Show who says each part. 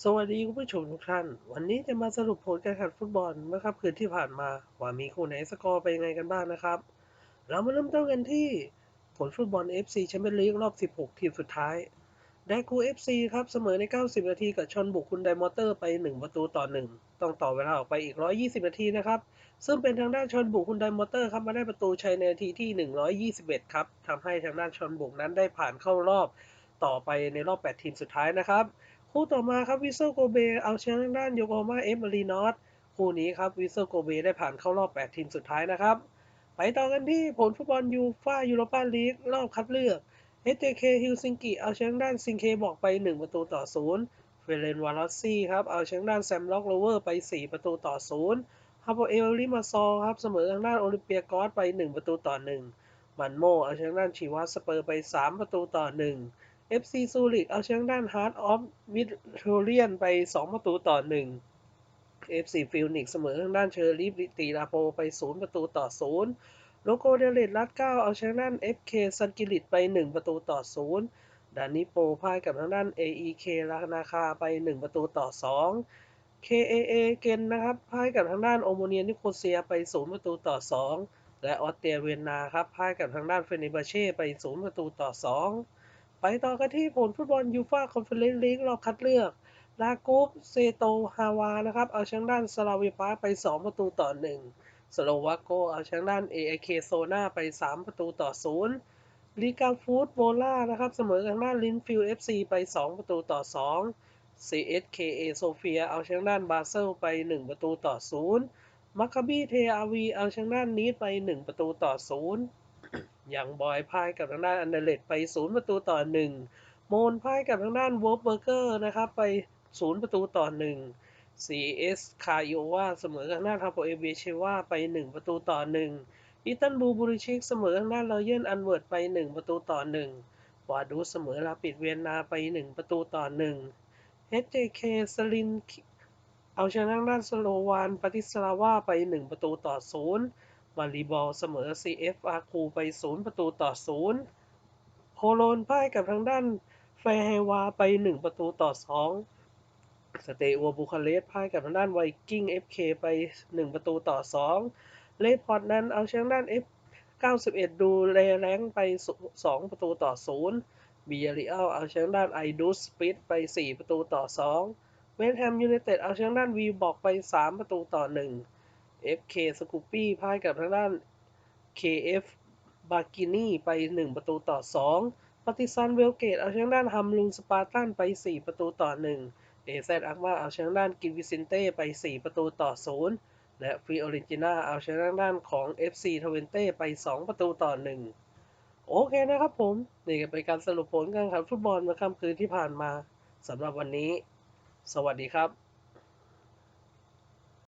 Speaker 1: สวัสดีคุณผู้ชมทุกท่าน วันนี้จะมาสรุปผลการแข่งฟุตบอลเมื่อค่ำคืนที่ผ่านมา ว่ามีคู่ไหนสกอร์เป็นยังไงกันบ้างนะครับ เรามาเริ่มต้นกันที่ผลฟุตบอล FC แชมเปี้ยนลีกรอบ 16 ทีมสุดท้าย ได้กู FC ครับ เสมอใน 90 นาทีกับชนบุกคุณไดมอเตอร์ไป 1 ประตูต่อ 1 ต้องต่อเวลาออกไปอีก 120 นาทีนะครับ ซึ่งเป็นทางด้านชนบุกคุณไดมอเตอร์ครับมาได้ประตูชัยในนาทีที่ 121 ครับทำให้ทางด้านชนบุกนั้นได้ผ่านเข้ารอบต่อไปในรอบ 8 ทีมสุดท้ายนะครับ คู่ต่อมาครับวิเซโกเบเอาชนะทางด้านโยโกฮาม่าเอฟมารีนอสคู่นี้ครับวิเซโกเบได้ผ่านเข้ารอบ 8 ทีมสุดท้ายนะครับ ไปต่อกันที่ผลฟุตบอลยูฟ่ายูโรปาลีกรอบคัดเลือก HJK ฮิลซิงกิเอาชนะทางด้านซิงเคบอกไป 1 ประตูต่อ 0 เฟเรนวารอสซี่ครับเอาชนะทางด้านแซมล็อกโรเวอร์ไป 4 ประตูต่อ 0 ฮาโปเอลลิมาซอครับเสมอทางด้านโอลิมเปียกอสไป 1 ประตูต่อ 1 มันโมเอาชนะทางด้านชีวัสสเปอร์ไป 3 ประตูต่อ 1 FC ซูริกเอาชนะด้านฮาร์ดออฟวิทเทเรียนไป 2 ประตูต่อ 1 FC ฟิลนิกเสมอทางด้านเชอร์ลีฟตีลาโปไป 0 ประตูต่อ 0 โลโกเดเลตรัดเก้าเอาชนะด้าน FK ซันกิลิตไป 1 ประตูต่อ 0 ดานิโปพ่ายกับทางด้าน AEK ลานาคาไป 1 ประตูต่อ 2 KAA เกนนะครับพ่ายกับทางด้านโอโมเนียนิโคเซียไป 0 ประตูต่อ 2 และออสเตรียเวียนนาครับพ่ายกับทางด้านเฟเนบาเช่ไป 0 ประตูต่อ 2 ไปต่อกันที่ผลฟุตบอลยูฟ่าคอนเฟอเรนซ์ลีกรอบคัดเลือกลากูฟเซโตฮาวานะครับ เอาชนะด้านสลาเวียปาไป 2 ประตูต่อ 1 สโลวาโกเอาชนะด้าน AIK โซนาไป 3 ประตูต่อ 0 ลีกาฟูดโบล่านะครับ เสมอกับด้านลินฟิล FC ไป 2 ประตูต่อ 2 CSKA โซเฟียเอาชนะด้านบาเซลไป 1 ประตูต่อ 0มัคคาบีเทอาวีเอาชนะด้านนีดไป 1 ประตูต่อ 0 อย่างบอยพ่ายกับทางด้านอันเดเลตไป0ประตูต่อ1โมนพ่ายกับทางด้านวอลเบอร์เกอร์นะครับไป0ประตูต่อ1 CS คาโยวาเสมอกับทางด้านฮาโปเอเบเชวาไป1ประตูต่อ1อีตันบูบูริชิกเสมอทางด้านรอเยนอันเวิร์ดไป1ประตูต่อ1วาดูเสมอลาปิดเวียนนาไป1ประตูต่อ1 HJK สลินเอาชนะทางด้านสโลวานปาติสลาวาไป1ประตูต่อ0 มารีบอลเสมอ CF อาคูไป 0 ประตูต่อ 0 โคโลนพ่ายกับทางด้านแฟรไฮวาไป 1 ประตูต่อ 2 สเตอัวบูคาเรสพ่ายกับทางด้านไวกิ้ง FK ไป 1 ประตูต่อ 2 เลพอร์ตนั้นเอาชนะด้าน F 91 ดูแลแรงไป 2 ประตูต่อ 0 บีเรียลเอาชนะด้านไอดูสปิดไป 4 ประตูต่อ 2 เวสต์แฮมยูไนเต็ดเอาชนะด้านวีบอกไป 3 ประตูต่อ 1 FK สกูปปี้พ่ายกับทางด้าน KF บากินีไป 1 ประตูต่อ 2ปฏิซันเวลเกตเอาชนะด้านฮัมลุงสปาร์ตันไป 4 ประตูต่อ 1 เอเซอักมาเอาชนะด้านกินวิซินเต้ไป 4 ประตูต่อ 0 และฟรีออริจิน่าเอาชนะด้านของ FC ทเวนเต้ไป 2 ประตูต่อ 1 โอเคนะครับผม นี่ก็เป็นการสรุปผลการแข่งขันฟุตบอลเมื่อค่ำคืนที่ผ่านมาสำหรับวันนี้ สวัสดีครับ